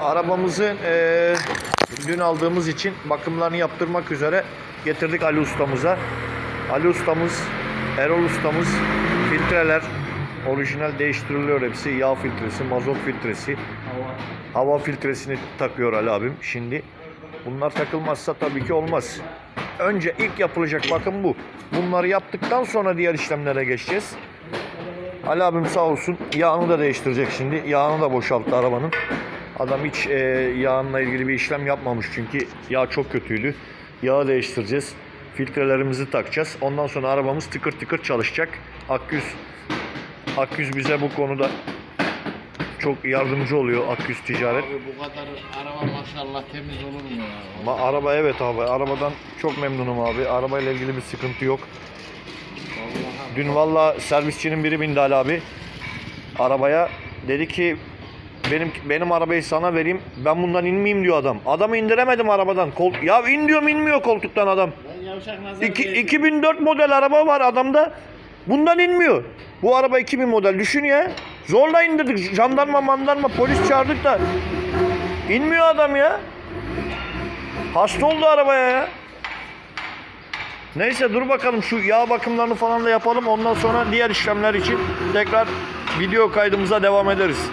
Arabamızı eee, dün aldığımız için bakımlarını yaptırmak üzere getirdik Ali ustamıza. Ali ustamız, Erol ustamız filtreler orijinal değiştiriliyor hepsi. Yağ filtresi, mazot filtresi, hava filtresini takıyor Ali abim. Şimdi bunlar takılmazsa tabii ki olmaz. Önce ilk yapılacak bakım bu. Bunları yaptıktan sonra diğer işlemlere geçeceğiz. Ali abim sağ olsun yağını da değiştirecek şimdi. Yağını da boşalttı arabanın. Adam hiç e, yağınla ilgili bir işlem yapmamış çünkü yağ çok kötüydü. Yağı değiştireceğiz. Filtrelerimizi takacağız. Ondan sonra arabamız tıkır tıkır çalışacak. Akgüz Akgüz bize bu konuda çok yardımcı oluyor Akgüz Ticaret. Abi bu kadar araba maşallah temiz olur mu ya? Ama araba evet abi. Arabadan çok memnunum abi. Arabayla ilgili bir sıkıntı yok. Vallahi Dün valla servisçinin biri bindi Ali abi arabaya. Dedi ki benim benim arabayı sana vereyim. Ben bundan inmeyeyim diyor adam. Adamı indiremedim arabadan. Kol ya in diyorum inmiyor koltuktan adam. İki, değdim. 2004 model araba var adamda. Bundan inmiyor. Bu araba 2000 model düşün ya. Zorla indirdik. Jandarma mandarma polis çağırdık da. İnmiyor adam ya. Hasta oldu arabaya ya. Neyse dur bakalım şu yağ bakımlarını falan da yapalım. Ondan sonra diğer işlemler için tekrar video kaydımıza devam ederiz.